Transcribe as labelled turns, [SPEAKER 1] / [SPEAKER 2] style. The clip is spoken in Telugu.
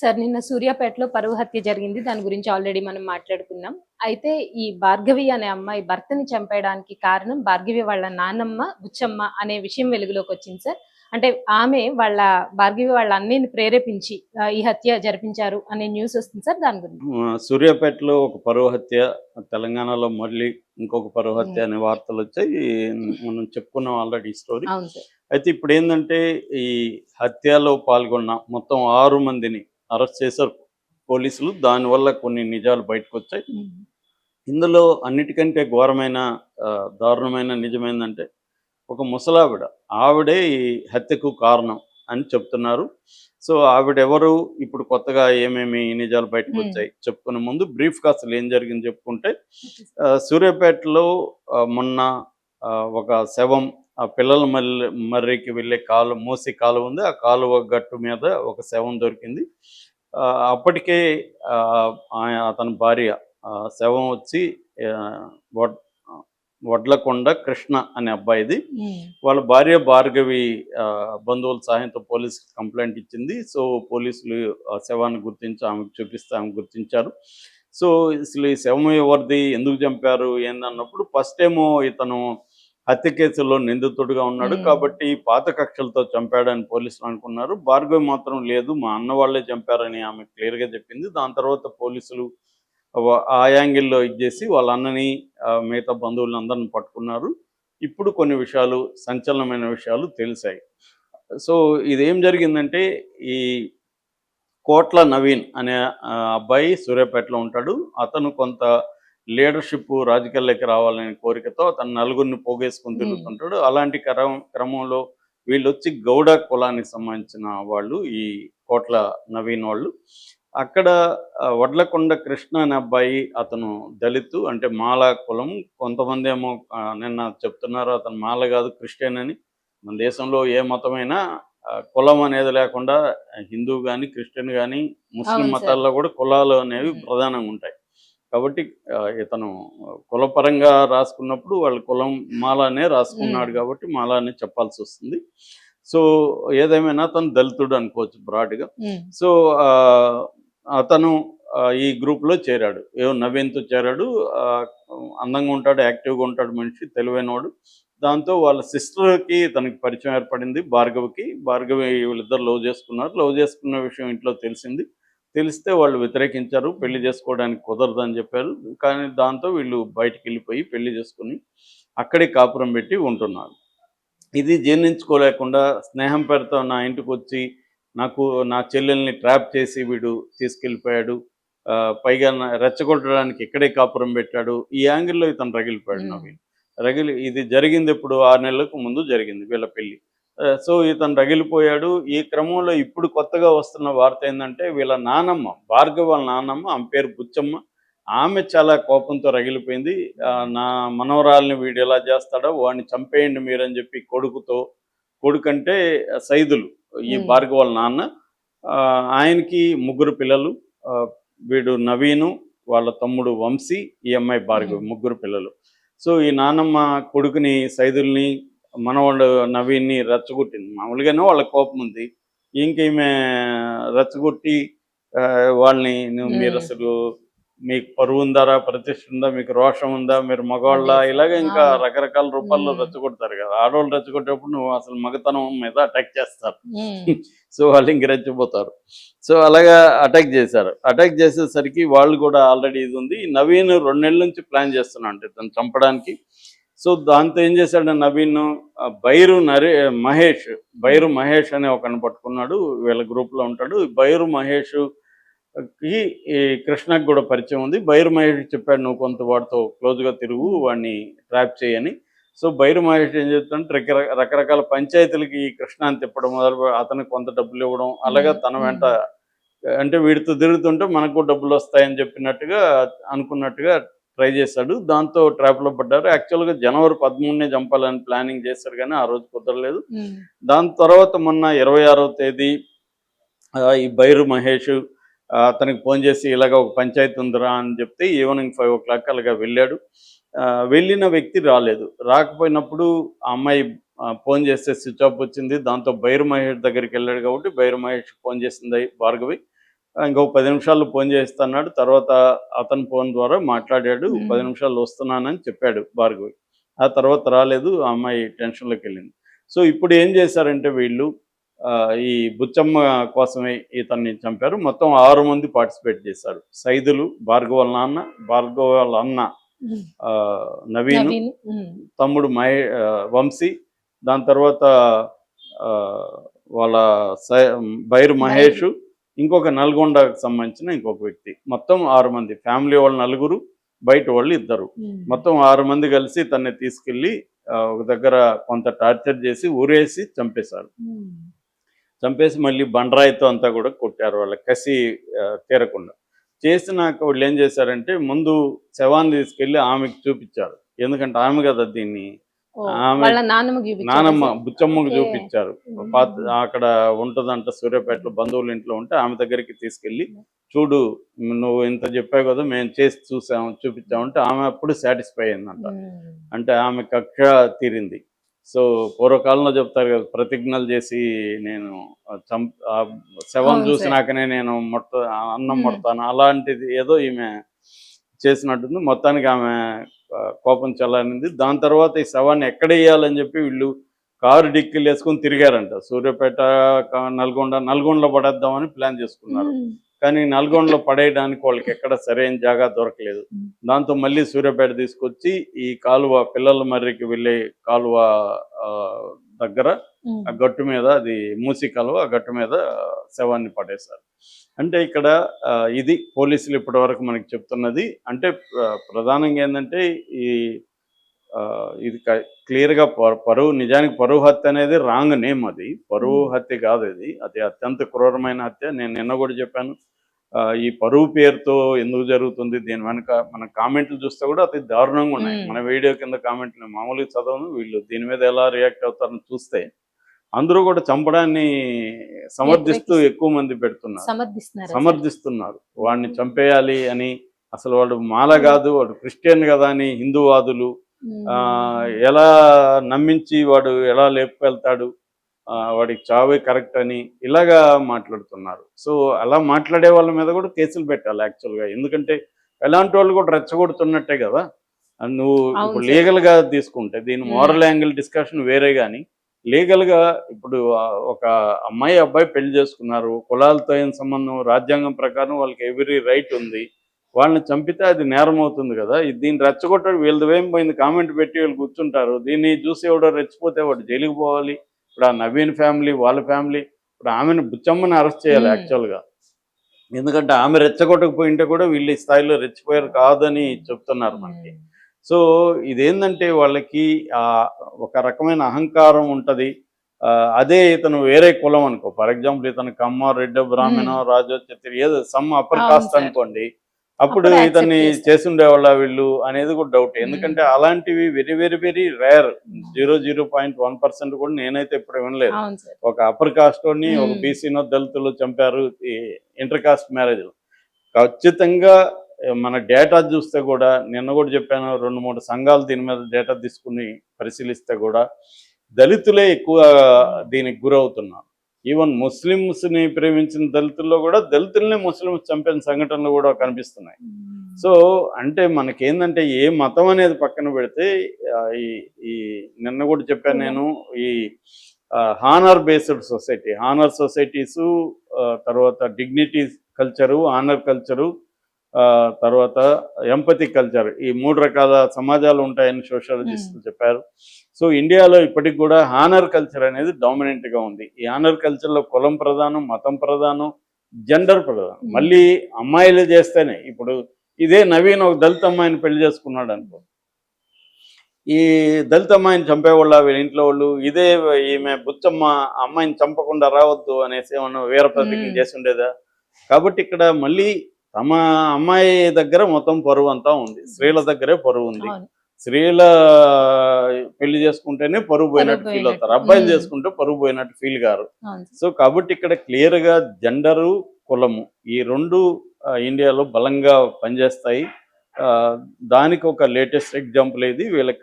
[SPEAKER 1] సార్ నిన్న సూర్యాపేటలో పరువు హత్య జరిగింది. దాని గురించి ఆల్రెడీ మనం మాట్లాడుకున్నాం. అయితే ఈ భార్గవి అనే అమ్మాయి భర్తని చంపేయడానికి కారణం భార్గవి వాళ్ళ నాన్నమ్మ బుచ్చమ్మ అనే విషయం వెలుగులోకి వచ్చింది సార్. అంటే ఆమె వాళ్ళ భార్గవి వాళ్ళ అన్నయ్యని ప్రేరేపించి ఈ హత్య జరిపించారు అనే న్యూస్ వస్తుంది సార్. దాని గురించి.
[SPEAKER 2] సూర్యాపేటలో ఒక పరువు హత్య తెలంగాణలో మళ్ళీ ఇంకొక పరువు హత్య అనే వార్తలు వచ్చాయి. మనం చెప్పుకున్నాం ఆల్రెడీ స్టోరీ. అయితే ఇప్పుడు ఏంటంటే ఈ హత్యలో పాల్గొన్న మొత్తం ఆరు మందిని అరెస్ట్ చేశారు పోలీసులు. దానివల్ల కొన్ని నిజాలు బయటకు వచ్చాయి ఇందులో అన్నిటికంటే ఘోరమైన దారుణమైన నిజమేందంటే ఒక ముసలావిడ. ఆవిడే ఈ హత్యకు కారణం అని చెప్తున్నారు. సో ఆవిడ ఎవరు ఇప్పుడు కొత్తగా ఏమేమి నిజాలు బయటకు. వచ్చాయి చెప్పుకునే ముందు బ్రీఫ్గా అసలు ఏం జరిగింది చెప్పుకుంటే సూర్యాపేటలో మొన్న ఒక శవం ఆ పిల్లల మర్రి మర్రికి వెళ్ళే కాలు మూసి కాలువ ఉంది. ఆ కాలువ గట్టు మీద ఒక శవం దొరికింది. అప్పటికే ఆయన అతని భార్య శవం వచ్చి వడ్లకొండ కృష్ణ అనే అబ్బాయిది. వాళ్ళ భార్య భార్గవి బంధువుల సహాయంతో పోలీస్ కంప్లైంట్ ఇచ్చింది. సో పోలీసులు ఆ శవాన్ని గుర్తించి ఆమెకు చూపిస్తే ఆమె గుర్తించారు. సో అసలు ఈ శవం ఎవరిది ఎందుకు చంపారు? ఏందన్నప్పుడు ఫస్ట్ ఏమో ఇతను హత్య కేసులో నిందితుడిగా ఉన్నాడు. కాబట్టి పాత కక్షలతో చంపాడని పోలీసులు అనుకున్నారు. భార్గవి మాత్రం లేదు మా అన్న వాళ్ళే చంపారని ఆమె క్లియర్గా చెప్పింది. దాని తర్వాత పోలీసులు ఆ యాంగిల్లో ఇచ్చేసి వాళ్ళ అన్నని మిగతా బంధువులను అందరిని పట్టుకున్నారు. ఇప్పుడు కొన్ని విషయాలు సంచలనమైన విషయాలు తెలిసాయి. సో ఇదేం జరిగిందంటే ఈ కోట్ల నవీన్ అనే అబ్బాయి సూర్యాపేటలో ఉంటాడు. అతను కొంత లీడర్షిప్ రాజకీయాల్లోకి రావాలనే కోరికతో అతను నలుగురిని పోగేసుకుని. తిరుగుతుంటాడు. అలాంటి క్రమం క్రమంలో వీళ్ళు వచ్చి గౌడ కులానికి సంబంధించిన వాళ్ళు ఈ కోట్ల నవీన్ వాళ్ళు. అక్కడ వడ్లకొండ కృష్ణ అనే అబ్బాయి అతను దళితు అంటే మాల కులం. కొంతమంది ఏమో నిన్న చెప్తున్నారు అతను మాల కాదు క్రిస్టియన్ అని. మన దేశంలో ఏ మతమైనా కులం అనేది లేకుండా హిందూ కానీ క్రిస్టియన్ కానీ ముస్లిం. మతాల్లో కూడా కులాలు అనేవి ప్రధానంగా ఉంటాయి. కాబట్టి ఇతను కులపరంగా రాసుకున్నప్పుడు వాళ్ళ కులం మాలానే రాసుకున్నాడు. కాబట్టి మాలానే చెప్పాల్సి వస్తుంది. సో ఏదేమైనా అతను దళితుడు అనుకోవచ్చు బ్రాడ్గా. సో అతను ఈ గ్రూప్లో చేరాడు. ఏవో నవీన్తో చేరాడు. అందంగా ఉంటాడు యాక్టివ్గా ఉంటాడు మనిషి తెలివైనవాడు. దాంతో వాళ్ళ సిస్టర్కి తనకి పరిచయం ఏర్పడింది భార్గవికి. భార్గవి వీళ్ళిద్దరు లవ్ చేసుకున్నారు. లవ్ చేసుకున్న విషయం ఇంట్లో తెలిసింది. తెలిస్తే వాళ్ళు వ్యతిరేకించారు పెళ్ళి చేసుకోవడానికి కుదరదని చెప్పారు. కానీ దాంతో వీళ్ళు బయటికి వెళ్ళిపోయి పెళ్ళి చేసుకుని అక్కడే కాపురం పెట్టి ఉంటున్నారు. ఇది జీర్ణించుకోలేకుండా స్నేహం పేరుతో నా ఇంటికి వచ్చి నాకు నా చెల్లెల్ని ట్రాప్ చేసి వీడు తీసుకెళ్ళిపోయాడు. పైగా రెచ్చగొట్టడానికి ఇక్కడే కాపురం పెట్టాడు. ఈ యాంగిల్లో ఇతను రగిలిపోయాడు. నవీన్ రగిలి ఇది జరిగింది ఇప్పుడు ఆరు నెలలకు ముందు జరిగింది వీళ్ళ పెళ్ళి. ఆ, సో ఇతను రగిలిపోయాడు ఈ క్రమంలో ఇప్పుడు కొత్తగా వస్తున్న వార్త ఏంటంటే వీళ్ళ నానమ్మ భార్గవ నానమ్మ ఆమె పేరు బుచ్చమ్మ ఆమె చాలా కోపంతో రగిలిపోయింది నా మనవరాల్ని వీడు ఎలా చేస్తాడో వాడిని చంపేయండి మీరని చెప్పి కొడుకుతో కొడుకంటే సైదులు ఈ
[SPEAKER 1] మ్మ్.
[SPEAKER 2] భార్గవ వాళ్ళ నాన్న ఆయనకి ముగ్గురు పిల్లలు వీడు నవీను వాళ్ళ తమ్ముడు వంశీ ఈ అమ్మాయి భార్గవి. ముగ్గురు పిల్లలు సో ఈ నానమ్మ కొడుకుని సైదుల్ని మనవాడు నవీన్ని రెచ్చగొట్టింది. మామూలుగానే వాళ్ళ కోపం ఉంది. ఇంకేమే రెచ్చగొట్టి వాళ్ళని మీరు. అసలు మీకు పరువు ఉందారా ప్రతిష్ట ఉందా మీకు రోషం ఉందా మీరు మగవాళ్ళ. ఇలాగ ఇంకా. రకరకాల రూపాల్లో. రెచ్చగొడతారు కదా. ఆడవాళ్ళు రెచ్చగొట్టేటప్పుడు నువ్వు అసలు మగతనం మీద అటాక్ చేస్తారు. సో వాళ్ళు ఇంక రెచ్చిపోతారు. సో అలాగా అటాక్ చేశారు. అటాక్ చేసేసరికి వాళ్ళు కూడా ఆల్రెడీ ఇది ఉంది. నవీన్ రెండు నెలల నుంచి ప్లాన్ చేస్తున్నాడు అంటే తను చంపడానికి. సో దాంతో ఏం చేశాడు నవీన్ బైరు నరే మహేష్ బైరు మహేష్ అనే ఒకని పట్టుకున్నాడు. వీళ్ళ గ్రూప్లో ఉంటాడు. బైరు మహేష్కి ఈ కృష్ణకి కూడా పరిచయం ఉంది. బైరు మహేష్ చెప్పాడు నువ్వు కొంత వాడితో క్లోజ్గా తిరుగు వాడిని ట్రాప్ చేయని. సో బైరు మహేష్ ఏం రకర- రకరకాల పంచాయతీలకి ఈ కృష్ణాన్ని తిప్పడం మొదలు అతనికి కొంత డబ్బులు ఇవ్వడం అలాగా తన వెంట అంటే వీడితో తిరుగుతుంటే మనకు డబ్బులు వస్తాయని చెప్పినట్టుగా అనుకున్నట్టుగా ట్రై చేశాడు దాంతో ట్రాప్లో పడ్డారు. యాక్చువల్గా జనవరి పదమూడునే చంపాలని ప్లానింగ్ చేశారు కానీ ఆ రోజు కుదరలేదు. దాని తర్వాత మొన్న ఇరవై తేదీ ఈ బైరు మహేష్ అతనికి ఫోన్ చేసి ఇలాగ ఒక పంచాయతీ ఉందిరా అని చెప్తే ఈవినింగ్ ఫైవ్ ఓ క్లాక్ అలాగా వెళ్ళాడు. వెళ్ళిన వ్యక్తి రాలేదు. రాకపోయినప్పుడు ఆ అమ్మాయి ఫోన్ చేస్తే స్విచ్ ఆఫ్ వచ్చింది. దాంతో బైరు మహేష్ దగ్గరికి వెళ్ళాడు కాబట్టి బైరు మహేష్ ఫోన్ చేసింది భార్గవి. ఇంకో పది నిమిషాల్లో ఫోన్ చేస్తున్నాడు తర్వాత అతని ఫోన్ ద్వారా మాట్లాడాడు. పది నిమిషాల్లో వస్తున్నానని చెప్పాడు భార్గవి. ఆ తర్వాత రాలేదు. ఆ అమ్మాయి టెన్షన్లోకి వెళ్ళింది. సో ఇప్పుడు ఏం చేశారంటే వీళ్ళు ఈ బుచ్చమ్మ కోసమే ఇతన్ని చంపారు. మొత్తం ఆరు మంది పార్టిసిపేట్ చేశారు. సైదులు భార్గవ నాన్న భార్గవ అన్న నవీన్. తమ్ముడు మహే వంశీ దాని తర్వాత వాళ్ళ బైరు మహేష్ ఇంకొక నల్గొండకు సంబంధించిన ఇంకొక వ్యక్తి. మొత్తం ఆరు మంది. ఫ్యామిలీ వాళ్ళు నలుగురు బయట వాళ్ళు ఇద్దరు. మొత్తం ఆరు మంది కలిసి తన్ని తీసుకెళ్ళి ఒక దగ్గర కొంత టార్చర్ చేసి ఊరేసి చంపేశారు. చంపేసి మళ్ళీ బండరాయితో అంతా కూడా కొట్టారు వాళ్ళ కసి తీరకుండా. చేసినాక వాళ్ళు ఏం చేశారంటే ముందు శవాన్ని తీసుకెళ్ళి ఆమెకి చూపించారు. ఎందుకంటే ఆమె కదా దీన్ని నానమ్మ. బుచ్చమ్మకు. చూపించారు అక్కడ ఉంటుందంట సూర్యాపేటలో బంధువుల ఇంట్లో ఉంటే ఆమె దగ్గరికి తీసుకెళ్ళి చూడు నువ్వు ఇంత చెప్పావు కదా మేము చేసి చూసాం చూపించామంటే ఆమె అప్పుడు సాటిస్ఫై అయిందంట. అంటే ఆమె కక్ష తీరింది సో పూర్వకాలంలో చెప్తారు కదా ప్రతిజ్ఞలు చేసి నేను శవం చూసినాకనే నేను మొట్ట అన్నం. మొడతాను అలాంటిది ఏదో ఈమె చేసినట్టుంది మొత్తానికి ఆమె కోపం చల్లారింది దాని తర్వాత ఈ శవాన్ని ఎక్కడ వేయాలని చెప్పి వీళ్ళు కారు డిక్కీలు వేసుకొని తిరిగారంట సూర్యాపేట నల్గొండ నల్గొండలో పడేద్దామని ప్లాన్ చేసుకున్నారు. కానీ నల్గొండలో పడేయడానికి వాళ్ళకి ఎక్కడ సరైన జాగా దొరకలేదు. దాంతో మళ్ళీ సూర్యాపేట తీసుకొచ్చి ఈ కాలువ పిల్లల మర్రికి వెళ్ళే కాలువ దగ్గర. ఆ గట్టు మీద అది మూసి కాలువ ఆ గట్టు మీద శవాన్ని పడేశారు అంటే ఇక్కడ ఇది పోలీసులు ఇప్పటి వరకు మనకి చెప్తున్నది. అంటే ప్రధానంగా ఏంటంటే ఈ ఇది క్లియర్గా పరువు నిజానికి పరువు హత్య అనేది రాంగ్ నేమ్ అది. పరువు. హత్య కాదు అది అది అత్యంత క్రూరమైన హత్య. నేను నిన్న కూడా చెప్పాను. ఈ పరువు పేరుతో ఎందుకు జరుగుతుంది? దీని వెనక మన కామెంట్లు చూస్తే కూడా అతి దారుణంగా ఉన్నాయి. మన వీడియో కింద కామెంట్లు మామూలుగా చదవను. వీళ్ళు దీని మీద ఎలా రియాక్ట్ అవుతారని చూస్తే అందరూ కూడా చంపడాన్ని సమర్థిస్తూ ఎక్కువ మంది పెడుతున్నారు.
[SPEAKER 1] సమర్థిస్తున్నారు
[SPEAKER 2] వాడిని చంపేయాలి అని అసలు వాడు మాల కాదు వాడు క్రిస్టియన్ కదా అని హిందూవాదులు ఆ, ఎలా నమ్మించి వాడు ఎలా లేపుకెళ్తాడు వాడికి చావే కరెక్ట్ అని ఇలాగా మాట్లాడుతున్నారు. సో అలా మాట్లాడే వాళ్ళ మీద కూడా కేసులు పెట్టాలి యాక్చువల్గా. ఎందుకంటే ఎలాంటి వాళ్ళు కూడా రెచ్చగొడుతున్నట్టే కదా. నువ్వు ఇప్పుడు. లీగల్గా తీసుకుంటే దీని. మోరల్ యాంగిల్ డిస్కషన్ వేరే కానీ లీగల్గా ఇప్పుడు ఒక అమ్మాయి అబ్బాయి పెళ్ళి చేసుకున్నారు. కులాలతో ఏం సంబంధం? రాజ్యాంగం ప్రకారం వాళ్ళకి ఎవ్రీ రైట్ ఉంది. వాళ్ళని చంపితే అది నేరం అవుతుంది కదా. దీన్ని రెచ్చగొట్టాడు వీళ్ళది పోయింది? కామెంట్ పెట్టి వీళ్ళు కూర్చుంటారు. దీన్ని చూసి ఎవడో రెచ్చిపోతే వాడు జైలుకి పోవాలి. ఇప్పుడు ఆ నవీన్ ఫ్యామిలీ వాళ్ళ ఫ్యామిలీ ఇప్పుడు ఆమెను బుచ్చమ్మని అరెస్ట్ చేయాలి. యాక్చువల్గా ఎందుకంటే ఆమె రెచ్చగొట్టకపోయింటే కూడా వీళ్ళు ఈ స్థాయిలో రెచ్చిపోయారు కాదని చెప్తున్నారు మనకి. సో ఇదేంటంటే వాళ్ళకి ఆ ఒక రకమైన అహంకారం ఉంటది. అదే ఇతను వేరే కులం అనుకో. ఫర్ ఎగ్జాంపుల్ ఇతను కమ్మ రెడ్డి బ్రాహ్మణ రాజు క్షత్రి ఏదో సమ్ అప్పర్ కాస్ట్. అనుకోండి. అప్పుడు ఇతన్ని. చేసుండేవాళ్ళ వీళ్ళు అనేది కూడా డౌట్ ఎందుకంటే అలాంటివి very very very rare zero zero point one percent కూడా నేనైతే ఇప్పుడు వినలేదు. ఒక అప్పర్ కాస్ట్ ఒక. బీసీనో దళితులు చంపారు ఇంటర్ కాస్ట్ మ్యారేజ్ ఖచ్చితంగా మన డేటా చూస్తే కూడా నిన్న కూడా చెప్పాను రెండు మూడు సంఘాలు దీని మీద డేటా తీసుకుని పరిశీలిస్తే కూడా దళితులే ఎక్కువ దీనికి గురవుతున్నారు. ఈవెన్ ముస్లిమ్స్ని ప్రేమించిన దళితుల్లో కూడా దళితుల్ని ముస్లిమ్స్ చంపిన సంఘటనలు కూడా కనిపిస్తున్నాయి. సో అంటే మనకేందంటే ఏ మతం అనేది పక్కన పెడితే ఈ ఈ నిన్న కూడా చెప్పాను నేను ఈ honour based society honour societies తర్వాత డిగ్నిటీ కల్చరు ఆనర్ కల్చరు తర్వాత ఎంపతి కల్చర్ ఈ మూడు రకాల సమాజాలు ఉంటాయని సోషాలజిస్టులు చెప్పారు. సో ఇండియాలో ఇప్పటికి కూడా హానర్ కల్చర్ అనేది dominant గా ఉంది. ఈ హానర్ కల్చర్లో కులం ప్రధానం మతం ప్రధానం జెండర్ ప్రధానం.
[SPEAKER 1] Hmm.
[SPEAKER 2] మళ్ళీ అమ్మాయిలు చేస్తేనే ఇప్పుడు ఇదే నవీన్ ఒక దళిత అమ్మాయిని పెళ్ళి చేసుకున్నాడు అనుకో. ఈ దళిత అమ్మాయిని చంపేవాళ్ళ వీళ్ళ ఇంట్లో వాళ్ళు ఇదే ఈమె బుచ్చమ్మ అమ్మాయిని చంపకుండా రావద్దు అనేసి ఏమన్నా వీర ప్రతిజ్ఞ
[SPEAKER 1] Hmm.
[SPEAKER 2] చేసి ఉండేదా? కాబట్టి ఇక్కడ మళ్ళీ తమ అమ్మాయి దగ్గర మొత్తం పరువు అంతా ఉంది. స్త్రీల దగ్గరే పరువు ఉంది. స్త్రీల పెళ్ళి చేసుకుంటేనే పరువు పోయినట్టు ఫీల్ అవుతారు. అబ్బాయిలు. చేసుకుంటే పరువు పోయినట్టు ఫీల్ గారు. సో కాబట్టి ఇక్కడ క్లియర్గా జెండరు కులము ఈ రెండు ఇండియాలో బలంగా పనిచేస్తాయి. ఆ, దానికి ఒక లేటెస్ట్ ఎగ్జాంపుల్ ఇది వీళ్ళకి